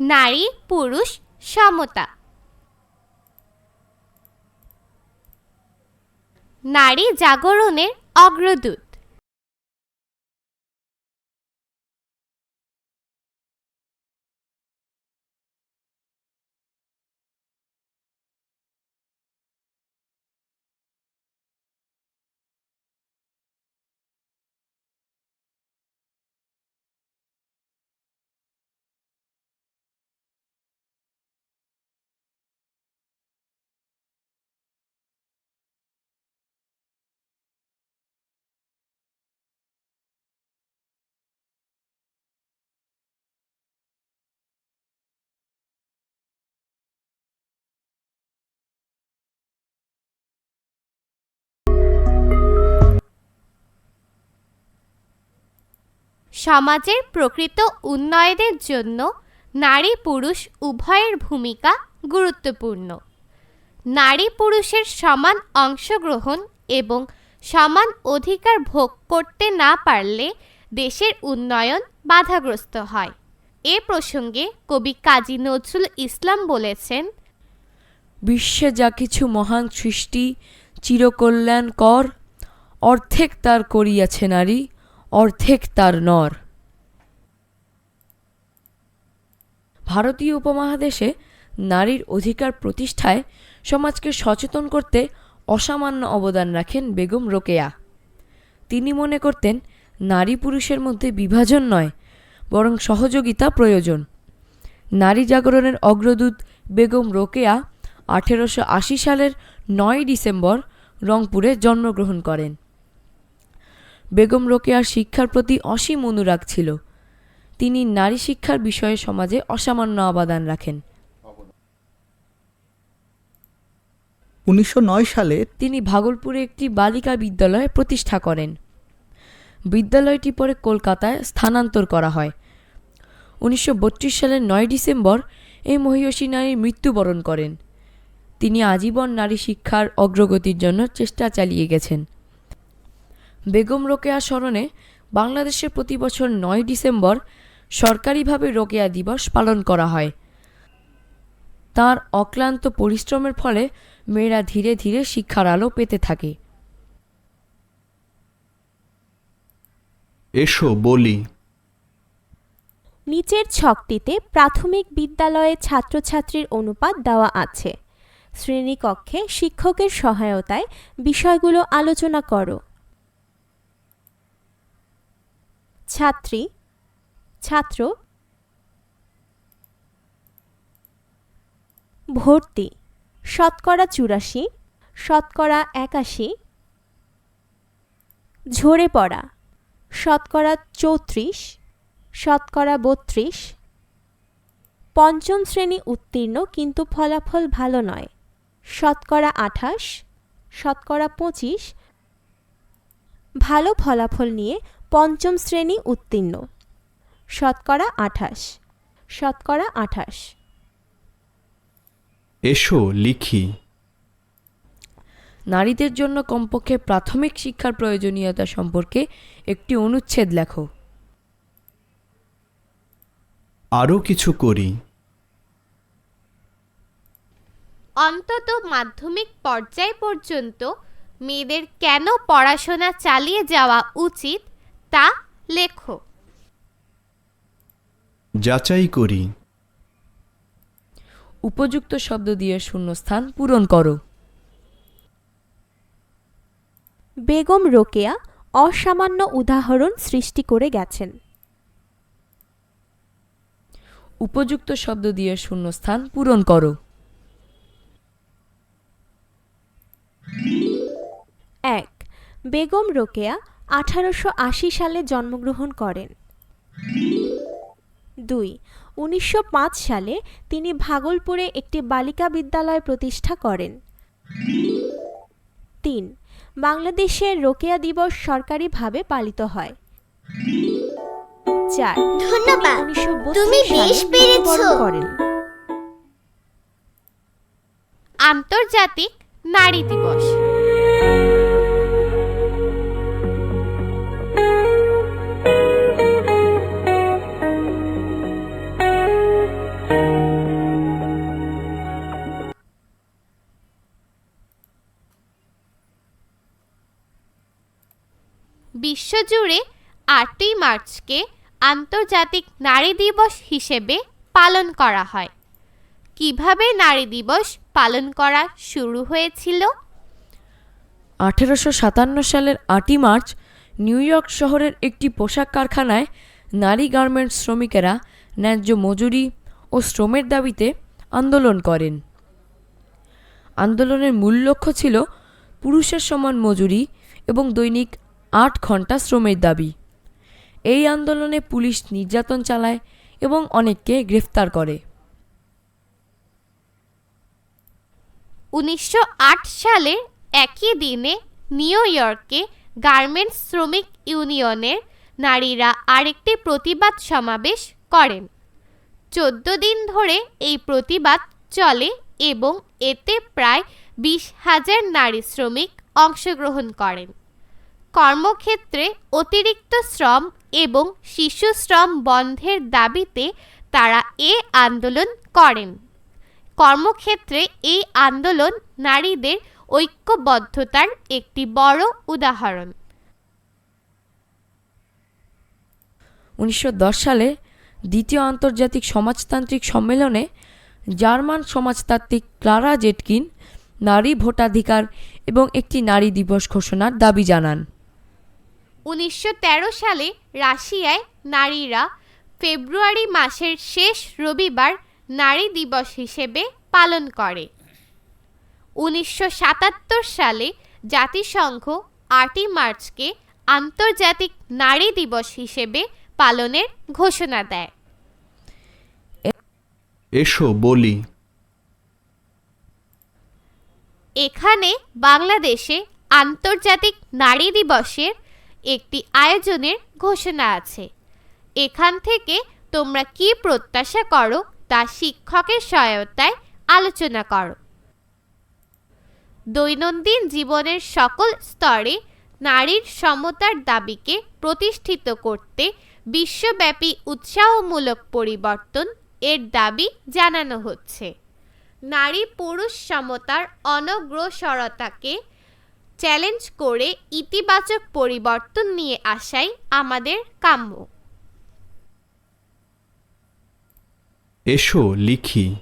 নারী পুরুষ সমতা। নারী জাগরণের অগ্রদূত। সমাজের প্রকৃত উন্নয়নের জন্য নারী পুরুষ উভয়ের ভূমিকা গুরুত্বপূর্ণ। নারী পুরুষের সমান অংশগ্রহণ এবং সমান অধিকার ভোগ করতে না পারলে দেশের উন্নয়ন বাধাগ্রস্ত হয়। এ প্রসঙ্গে কবি কাজী নজরুল ইসলাম বলেছেন, বিশ্বে যা কিছু মহান সৃষ্টি চিরকল্যাণ কর অর্ধেক তার করিয়াছে নারী। অর্ধেক তার নর। ভারতীয় উপমহাদেশে নারীর অধিকার প্রতিষ্ঠায় সমাজকে সচেতন করতে অসামান্য অবদান রাখেন বেগম রোকেয়া। তিনি মনে করতেন, নারী পুরুষের মধ্যে বিভাজন নয়, বরং সহযোগিতা প্রয়োজন। নারী জাগরণের অগ্রদূত বেগম রোকেয়া আঠেরোশো আশি সালের নয় ডিসেম্বর রংপুরে জন্মগ্রহণ করেন। বেগম রোকেয়ার শিক্ষার প্রতি অসীম অনুরাগ ছিল। তিনি নারী শিক্ষার বিষয়ে সমাজে অসামান্য অবদান রাখেন। উনিশশো নয় সালে তিনি ভাগলপুরে একটি বালিকা বিদ্যালয় প্রতিষ্ঠা করেন। বিদ্যালয়টি পরে কলকাতায় স্থানান্তর করা হয়। উনিশশো বত্রিশ সালের নয় ডিসেম্বর এই মহিয়সী নারী মৃত্যুবরণ করেন। তিনি আজীবন নারী শিক্ষার অগ্রগতির জন্য চেষ্টা চালিয়ে গেছেন। বেগম রোকেয়া স্মরণে বাংলাদেশে প্রতি বছর নয় ডিসেম্বর সরকারিভাবে রোকেয়া দিবস পালন করা হয়। তার অক্লান্ত পরিশ্রমের ফলে মেয়েরা ধীরে ধীরে শিক্ষার আলো পেতে থাকে। এসো বলি। নিচের ছকটিতে প্রাথমিক বিদ্যালয়ে ছাত্রছাত্রীর অনুপাত দেওয়া আছে। শ্রেণীকক্ষে শিক্ষকের সহায়তায় বিষয়গুলো আলোচনা করো। ছাত্রী, ছাত্র, ভর্তি, শতকরা চুরাশি, শতকরা একাশি, ঝরে পড়া, শতকরা চৌত্রিশ, শতকরা বত্রিশ। পঞ্চম শ্রেণি উত্তীর্ণ কিন্তু ফলাফল ভালো নয়। শতকরা আঠাশ, শতকরা পঁচিশ। ভালো ফলাফল নিয়ে পঞ্চম শ্রেণি উত্তীর্ণ। শতকরা আঠাশ। শতকরা আঠাশ। এসো লিখি। নারীদের জন্য কমপক্ষে প্রাথমিক শিক্ষার প্রয়োজনীয়তা সম্পর্কে একটি অনুচ্ছেদ লেখো। আরও কিছু করি। অন্তত মাধ্যমিক পর্যায় পর্যন্ত মেয়েদের কেন পড়াশোনা চালিয়ে যাওয়া উচিত? তা লেখো। যাচাই করি। উপযুক্ত শব্দ দিয়ে শূন্যস্থান পূরণ করো। বেগম রোকেয়া অসামান্য উদাহরণ সৃষ্টি করে গেছেন। উপযুক্ত শব্দ দিয়ে শূন্যস্থান পূরণ করো। এক বেগম রোকেয়া আঠারোশো আশি সালে জন্মগ্রহণ করেন। দুই উনিশশো সালে তিনি ভাগলপুরে একটি বালিকা বিদ্যালয় প্রতিষ্ঠা করেন। তিন বাংলাদেশের রোকেয়া দিবস সরকারিভাবে পালিত হয়। চার ধন্যবাদ। উনিশশো তুমি বেশ পেরেছ। করেন। আন্তর্জাতিক নারী দিবস। বিশ্বজুড়ে আটই মার্চকে আন্তর্জাতিক নারী দিবস হিসেবে পালন করা হয়। কীভাবে নারী দিবস পালন করা শুরু হয়েছিল? আঠেরোশো সাতান্ন সালের আটই মার্চ নিউ ইয়র্ক শহরের একটি পোশাক কারখানায় নারী গার্মেন্টস শ্রমিকেরা ন্যায্য মজুরি ও শ্রমের দাবিতে আন্দোলন করেন। আন্দোলনের মূল লক্ষ্য ছিল পুরুষের সমান মজুরি এবং দৈনিক আট ঘণ্টা শ্রমের দাবি। এই আন্দোলনে পুলিশ নির্যাতন চালায় এবং অনেককে গ্রেফতার করে। উনিশশো সালের একই দিনে নিউ ইয়র্কে গার্মেন্টস শ্রমিক ইউনিয়নের নারীরা আরেকটি প্রতিবাদ সমাবেশ করেন। চোদ্দ দিন ধরে এই প্রতিবাদ চলে এবং এতে প্রায় বিশ হাজার নারী শ্রমিক অংশগ্রহণ করেন। কর্মক্ষেত্রে অতিরিক্ত শ্রম এবং শিশু শ্রম বন্ধের দাবিতে তারা এ আন্দোলন করেন। কর্মক্ষেত্রে এই আন্দোলন নারীদের ঐক্যবদ্ধতার একটি বড় উদাহরণ। উনিশশো দশ সালে দ্বিতীয় আন্তর্জাতিক সমাজতান্ত্রিক সম্মেলনে জার্মান সমাজতাত্ত্বিক ক্লারা জেটকিন নারী ভোটাধিকার এবং একটি নারী দিবস ঘোষণার দাবি জানান। উনিশশো তেরো সালে রাশিয়ায় নারীরা ফেব্রুয়ারি মাসের শেষ রবিবার নারী দিবস হিসেবে পালন করে। উনিশশো সাতাত্তর সালে জাতিসংঘ আটই মার্চকে আন্তর্জাতিক নারী দিবস হিসেবে পালনের ঘোষণা দেয়। এসো বলি। এখানে বাংলাদেশে আন্তর্জাতিক নারী দিবসের একটি আয়োজনের ঘোষণা আছে। এখান থেকে তোমরা কি প্রত্যাশা করো তা শিক্ষকের সহায়তায় আলোচনা করো। দৈনন্দিন জীবনের সকল স্তরে নারীর সমতার দাবিকে প্রতিষ্ঠিত করতে বিশ্বব্যাপী উৎসাহমূলক পরিবর্তন এর দাবি জানানো হচ্ছে। নারী পুরুষ সমতার অনগ্রসরতাকে চ্যালেঞ্জ করে ইতিবাচক পরিবর্তন নিয়ে আসাই আমাদের কাম্য। এসো লিখি।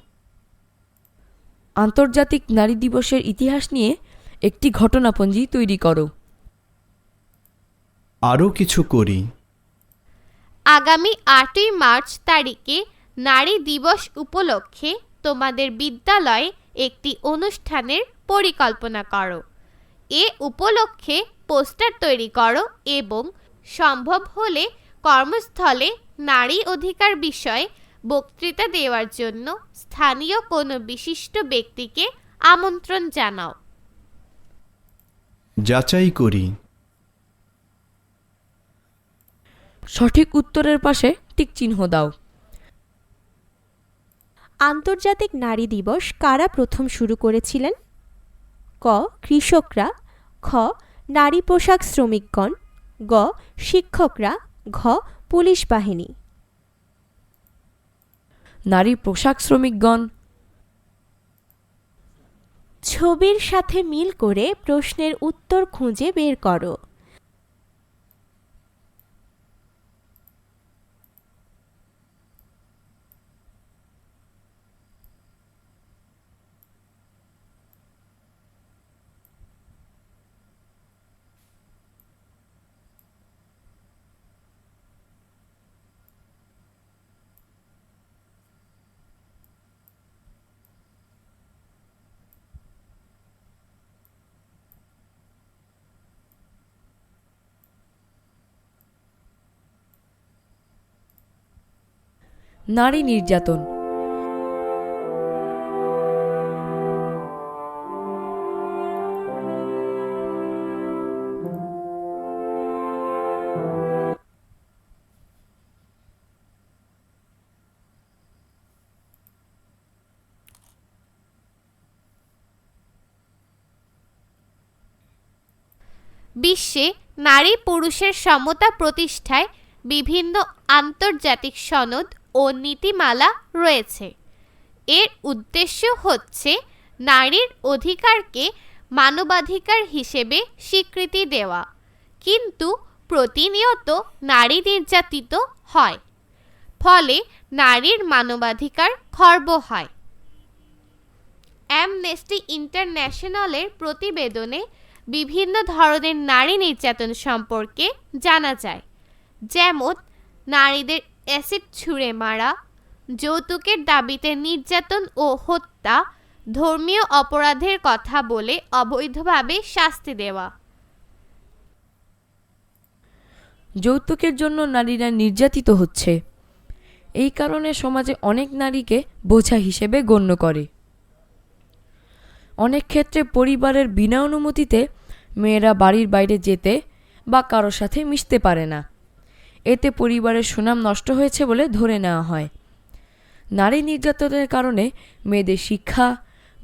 আন্তর্জাতিক নারী দিবসের ইতিহাস নিয়ে একটি ঘটনাপঞ্জি তৈরি করো। আরও কিছু করি। আগামী আটই মার্চ তারিখে নারী দিবস উপলক্ষে তোমাদের বিদ্যালয়ে একটি অনুষ্ঠানের পরিকল্পনা করো। এ উপলক্ষে পোস্টার তৈরি করো এবং সম্ভব হলে কর্মস্থলে নারী অধিকার বিষয়ে বক্তৃতা দেওয়ার জন্য স্থানীয় কোনো বিশিষ্ট ব্যক্তিকে আমন্ত্রণ জানাও। যাচাই করি। সঠিক উত্তরের পাশে টিক চিহ্ন দাও। আন্তর্জাতিক নারী দিবস কারা প্রথম শুরু করেছিলেন? ক কৃষকরা খ নারী পোশাক শ্রমিকগণ গ শিক্ষকরা ঘ পুলিশ বাহিনী। নারী পোশাক শ্রমিকগণ। ছবির সাথে মিল করে প্রশ্নের উত্তর খুঁজে বের করো। নারী নির্যাতন। বিশ্বে নারী পুরুষের সমতা প্রতিষ্ঠায় বিভিন্ন আন্তর্জাতিক সনদ ও নীতিমালা রয়েছে। এর উদ্দেশ্য হচ্ছে নারীর অধিকারকে মানবাধিকার হিসেবে স্বীকৃতি দেওয়া, কিন্তু প্রতিনিয়ত নারী নির্যাতিত হয়, ফলে নারীর মানবাধিকার খর্ব হয়। অ্যামনেস্টি ইন্টারন্যাশনালের প্রতিবেদনে বিভিন্ন ধরনের নারী নির্যাতন সম্পর্কে জানা যায়, যেমন নারীদের অ্যাসিড ছুঁড়ে মারা, যৌতুকের দাবিতে নির্যাতন ও হত্যা, ধর্মীয় অপরাধের কথা বলে অবৈধভাবে শাস্তি দেওয়া। যৌতুকের জন্য নারীরা নির্যাতিত হচ্ছে। এই কারণে সমাজে অনেক নারীকে বোঝা হিসেবে গণ্য করে। অনেক ক্ষেত্রে পরিবারের বিনা অনুমতিতে মেয়েরা বাড়ির বাইরে যেতে বা কারোর সাথে মিশতে পারে না। এতে পরিবারের সুনাম নষ্ট হয়েছে বলে ধরে নেওয়া হয়। নারী নির্যাতনের কারণে মেয়েদের শিক্ষা,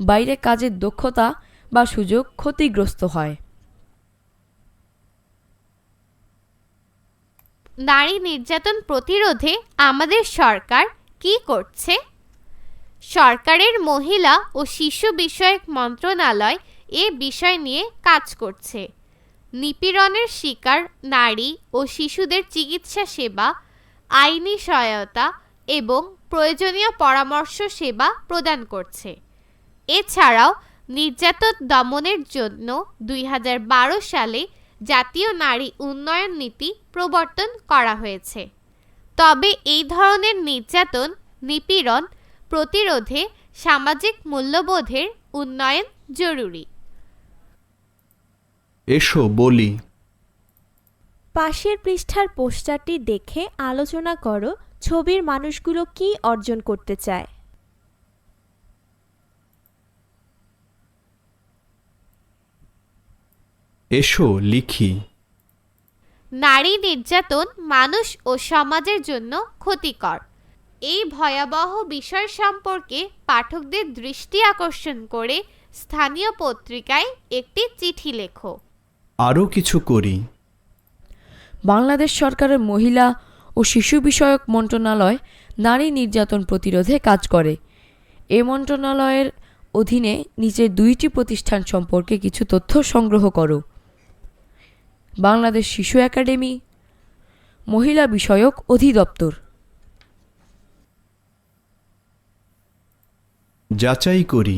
বাইরে কাজের দক্ষতা বা সুযোগ ক্ষতিগ্রস্ত হয়। নারী নির্যাতন প্রতিরোধে আমাদের সরকার কি করছে? সরকারের মহিলা ও শিশু বিষয়ক মন্ত্রণালয় এ বিষয় নিয়ে কাজ করছে। নিপীড়নের শিকার নারী ও শিশুদের চিকিৎসা সেবা, আইনি সহায়তা এবং প্রয়োজনীয় পরামর্শ সেবা প্রদান করছে। এছাড়াও নির্যাতন দমনের জন্য দুই হাজার বারো সালে জাতীয় নারী উন্নয়ন নীতি প্রবর্তন করা হয়েছে। তবে এই ধরনের নির্যাতন, নিপীড়ন প্রতিরোধে সামাজিক মূল্যবোধের উন্নয়ন জরুরি। এসো বলি। পাশের পৃষ্ঠার পোস্টারটি দেখে আলোচনা করো ছবির মানুষগুলো কি অর্জন করতে চায়। এসো লিখি। নারী নির্যাতন মানুষ ও সমাজের জন্য ক্ষতিকর। এই ভয়াবহ বিষয় সম্পর্কে পাঠকদের দৃষ্টি আকর্ষণ করে স্থানীয় পত্রিকায় একটি চিঠি লেখো। আরও কিছু করি। বাংলাদেশ সরকারের মহিলা ও শিশু বিষয়ক মন্ত্রণালয় নারী নির্যাতন প্রতিরোধে কাজ করে। এ মন্ত্রণালয়ের অধীনে নিচের দুইটি প্রতিষ্ঠান সম্পর্কে কিছু তথ্য সংগ্রহ করো। বাংলাদেশ শিশু একাডেমি মহিলা বিষয়ক অধিদপ্তর। যাচাই করি।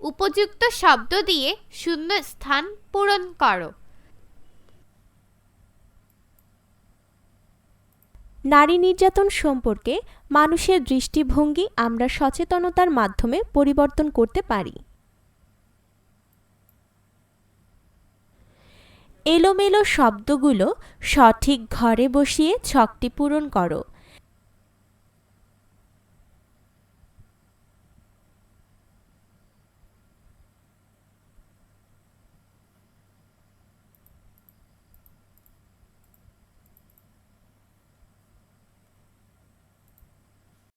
উপযুক্ত শব্দ দিয়ে শূন্য স্থান পূরণ করো। নারী নির্যাতন সম্পর্কে মানুষের দৃষ্টিভঙ্গি আমরা সচেতনতার মাধ্যমে পরিবর্তন করতে পারি। এলোমেলো শব্দগুলো সঠিক ঘরে বসিয়ে ছকটি পূরণ করো।